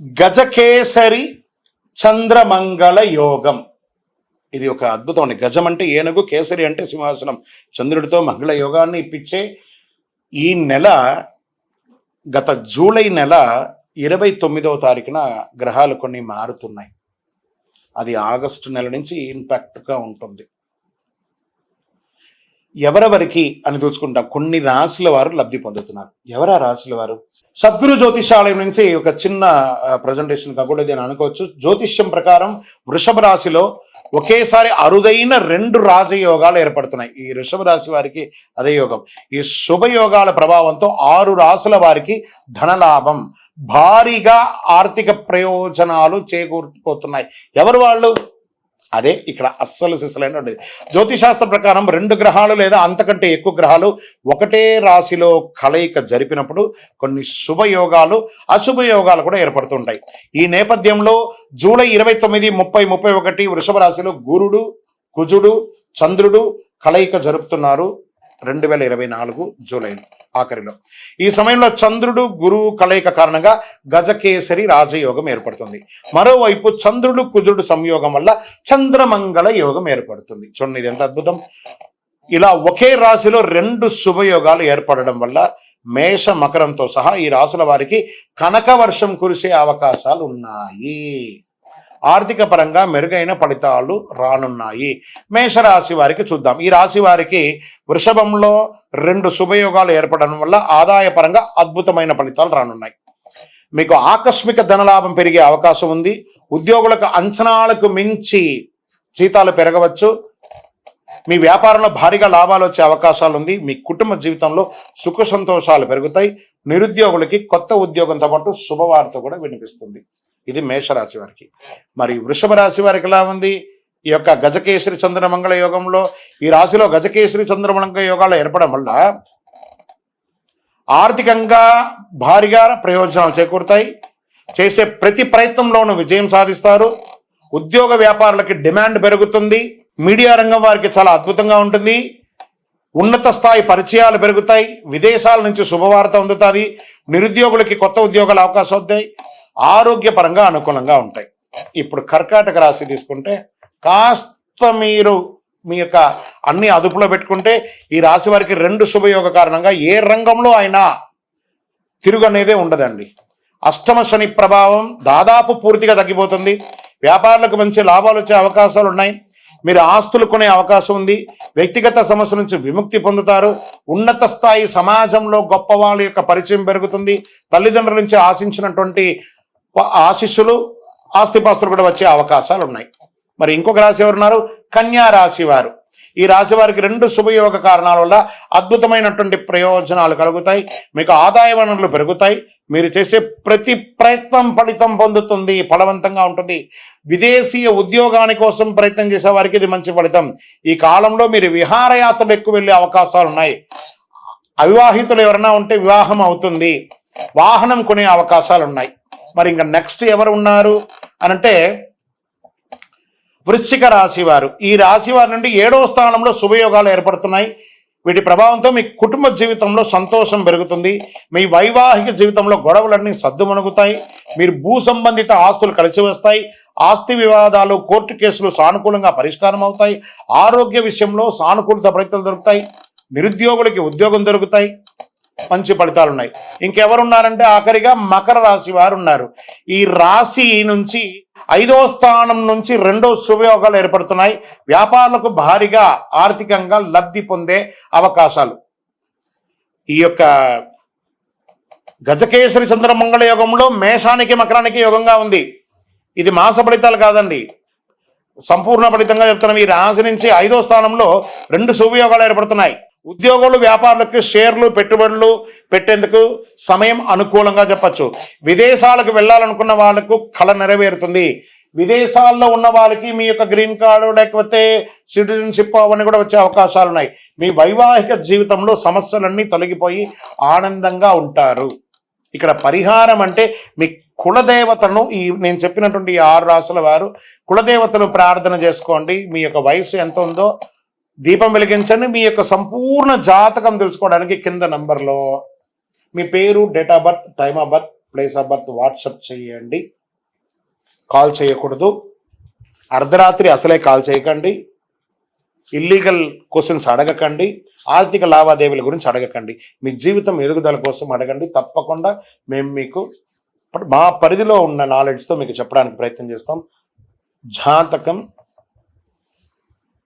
గజకేసరి చంద్రమంగళ యోగం. ఇది ఒక అద్భుతం గజం అంటే ఏనుగు కేసరి అంటే సింహాసనం. చంద్రుడితో మంగళ యోగాన్ని ఇప్పించే ఈ నెల గత జూలై నెల ఇరవై తొమ్మిదవ తారీఖున గ్రహాలు కొన్ని మారుతున్నాయి. అది ఆగస్టు నెల నుంచి ఇంపాక్ట్గా ఉంటుంది. ఎవరెవరికి అని చూసుకుంటాం కొన్ని రాశుల వారు లబ్ధి పొందుతున్నారు. ఎవరా రాశుల వారు? సద్గురు జ్యోతిషాలయం నుంచి ఒక చిన్న ప్రజెంటేషన్ కూడా నేను అనుకోవచ్చు. జ్యోతిష్యం ప్రకారం వృషభ రాశిలో ఒకేసారి అరుదైన రెండు రాజయోగాలు ఏర్పడుతున్నాయి. ఈ వృషభ రాశి వారికి అదే యోగం. ఈ శుభయోగాల ప్రభావంతో ఆరు రాసుల వారికి ధనలాభం భారీగా ఆర్థిక ప్రయోజనాలు చేకూరిపోతున్నాయి ఎవరు వాళ్ళు? అదే ఇక్కడ అస్సలు సిసలైన ఉండేది. జ్యోతిశాస్త్ర ప్రకారం రెండు గ్రహాలు లేదా అంతకంటే ఎక్కువ గ్రహాలు ఒకటే రాశిలో కలయిక జరిపినప్పుడు కొన్ని శుభయోగాలు అశుభ యోగాలు కూడా ఏర్పడుతుంటాయి. ఈ నేపథ్యంలో జూలై ఇరవై తొమ్మిది ముప్పై ముప్పై ఒకటి వృషభ రాశిలో గురుడు కుజుడు చంద్రుడు కలయిక జరుపుతున్నారు. రెండు వేల ఇరవై నాలుగు జూలై ఆఖరిలో. ఈ సమయంలో చంద్రుడు గురువు కలయిక కారణంగా గజకేసరి రాజయోగం ఏర్పడుతుంది. మరోవైపు చంద్రుడు కుజుడు సంయోగం వల్ల చంద్రమంగళ యోగం ఏర్పడుతుంది. చూడండి ఇది ఎంత అద్భుతం. ఇలా ఒకే రాశిలో రెండు శుభయోగాలు ఏర్పడడం వల్ల మేష మకరంతో సహా ఈ రాశుల వారికి కనక వర్షం కురిసే అవకాశాలు ఉన్నాయి ఆర్థిక పరంగా మెరుగైన ఫలితాలు రానున్నాయి. మేషరాశి వారికి చూద్దాం. ఈ రాశి వారికి వృషభంలో రెండు శుభయోగాలు ఏర్పడడం వల్ల ఆదాయ పరంగా అద్భుతమైన ఫలితాలు రానున్నాయి. మీకు ఆకస్మిక ధనలాభం పెరిగే అవకాశం ఉంది. ఉద్యోగులకు అంచనాలకు మించి జీతాలు పెరగవచ్చు. మీ వ్యాపారంలో భారీగా లాభాలు వచ్చే అవకాశాలు ఉంది. మీ కుటుంబ జీవితంలో సుఖ సంతోషాలు పెరుగుతాయి. నిరుద్యోగులకి కొత్త ఉద్యోగంతో పాటు శుభవార్త కూడా వినిపిస్తుంది. ఇది మేషరాశి వారికి. మరి వృషభ రాశి వారికి ఎలా ఉంది? ఈ యొక్క గజకేశ్వరి చంద్రమంగళ యోగంలో ఈ రాశిలో గజకేశ్వరి చంద్రమంగళ యోగాలు ఏర్పడడం వల్ల ఆర్థికంగా భారీగా ప్రయోజనాలు చేకూరుతాయి. చేసే ప్రతి ప్రయత్నంలోనూ విజయం సాధిస్తారు. ఉద్యోగ వ్యాపారులకి డిమాండ్ పెరుగుతుంది. మీడియా రంగం వారికి చాలా అద్భుతంగా ఉంటుంది. ఉన్నత స్థాయి పరిచయాలు పెరుగుతాయి. విదేశాల నుంచి శుభవార్త అందుతుంది. నిరుద్యోగులకి కొత్త ఉద్యోగాల అవకాశం అవుతాయి. ఆరోగ్యపరంగా అనుకూలంగా ఉంటాయి. ఇప్పుడు కర్కాటక రాశి తీసుకుంటే కాస్త మీరు మీ యొక్క అన్ని అదుపులో పెట్టుకుంటే ఈ రాశి వారికి రెండు శుభయోగ కారణంగా ఏ రంగంలో అయినా తిరుగనేదే ఉండదండి. అష్టమ శని ప్రభావం దాదాపు పూర్తిగా తగ్గిపోతుంది. వ్యాపారులకు మంచి లాభాలు వచ్చే అవకాశాలు ఉన్నాయి. మీరు ఆస్తులు కొనే అవకాశం ఉంది. వ్యక్తిగత సమస్య నుంచి విముక్తి పొందుతారు. ఉన్నత స్థాయి సమాజంలో గొప్ప వాళ్ళ యొక్క పరిచయం పెరుగుతుంది. తల్లిదండ్రుల నుంచి ఆశించినటువంటి ఆశీస్సులు ఆస్తిపాస్తులు కూడా వచ్చే అవకాశాలు ఉన్నాయి మరి ఇంకొక రాశి ఎవరున్నారు? కన్యా రాశి వారు. ఈ రాశి వారికి రెండు శుభయోగ కారణాల వల్ల అద్భుతమైనటువంటి ప్రయోజనాలు కలుగుతాయి. మీకు ఆదాయ వనరులు పెరుగుతాయి. మీరు చేసే ప్రతి ప్రయత్నం ఫలితం పొందుతుంది ఫలవంతంగా ఉంటుంది. విదేశీయ ఉద్యోగాని కోసం ప్రయత్నం చేసే వారికి ఇది మంచి ఫలితం. ఈ కాలంలో మీరు విహారయాత్రలు ఎక్కువ వెళ్ళే అవకాశాలు ఉన్నాయి. అవివాహితులు ఎవరైనా ఉంటే వివాహం అవుతుంది. వాహనం కొనే అవకాశాలు ఉన్నాయి. మరి ఇంకా నెక్స్ట్ ఎవరు ఉన్నారు అని అంటే వృశ్చిక రాశి వారు. ఈ రాశి వారి నుండి ఏడవ స్థానంలో శుభయోగాలు ఏర్పడుతున్నాయి. వీటి ప్రభావంతో మీ కుటుంబ జీవితంలో సంతోషం పెరుగుతుంది. మీ వైవాహిక జీవితంలో గొడవలన్నీ సద్దుమణుగుతాయి. మీరు భూ సంబంధిత ఆస్తులు కలిసి వస్తాయి. ఆస్తి వివాదాలు కోర్టు కేసులు సానుకూలంగా పరిష్కారం అవుతాయి. ఆరోగ్య విషయంలో సానుకూలత ఫలితాలు దొరుకుతాయి. నిరుద్యోగులకి ఉద్యోగం దొరుకుతాయి. మంచి ఫలితాలు ఉన్నాయి. ఇంకెవరున్నారంటే ఆఖరిగా మకర రాశి వారు ఉన్నారు ఈ రాశి నుంచి ఐదో స్థానం నుంచి రెండో సువయోగాలు ఏర్పడుతున్నాయి. వ్యాపారులకు భారీగా ఆర్థికంగా లబ్ధి పొందే అవకాశాలు. ఈ యొక్క గజకేసరి చంద్రమంగళ యోగంలో మేషానికి మకరానికి యోగంగా ఉంది. ఇది మాస ఫలితాలు కాదండి. సంపూర్ణ ఫలితంగా చెప్తున్నాం. ఈ రాశి నుంచి ఐదో స్థానంలో రెండు శుభయోగాలు ఏర్పడుతున్నాయి. ఉద్యోగులు వ్యాపారులకు షేర్లు పెట్టుబడులు పెట్టేందుకు సమయం అనుకూలంగా చెప్పచ్చు. విదేశాలకు వెళ్ళాలనుకున్న వాళ్ళకు కళ నెరవేరుతుంది. విదేశాల్లో ఉన్న వాళ్ళకి మీ యొక్క గ్రీన్ కార్డు లేకపోతే సిటిజన్షిప్ అవన్నీ కూడా వచ్చే అవకాశాలు ఉన్నాయి. మీ వైవాహిక జీవితంలో సమస్యలన్నీ తొలగిపోయి ఆనందంగా ఉంటారు. ఇక్కడ పరిహారం అంటే మీ కులదేవతను ఈ నేను చెప్పినటువంటి ఈ ఆరు రాసుల వారు కులదేవతను ప్రార్థన చేసుకోండి. మీ యొక్క వయసు ఎంత ఉందో దీపం వెలిగించండి. మీ యొక్క సంపూర్ణ జాతకం తెలుసుకోవడానికి కింద నంబర్లో మీ పేరు date of birth time of birth place of birth WhatsApp చేయండి. కాల్ చేయకూడదు. అర్ధరాత్రి అసలే కాల్ చేయకండి. ఇల్లీగల్ క్వశ్చన్స్ అడగకండి. ఆర్థిక లావాదేవీల గురించి అడగకండి. మీ జీవితం ఎదుగుదల కోసం అడగండి. తప్పకుండా మేము మీకు మా పరిధిలో ఉన్న నాలెడ్జ్తో మీకు చెప్పడానికి ప్రయత్నం చేస్తాం. జాతకం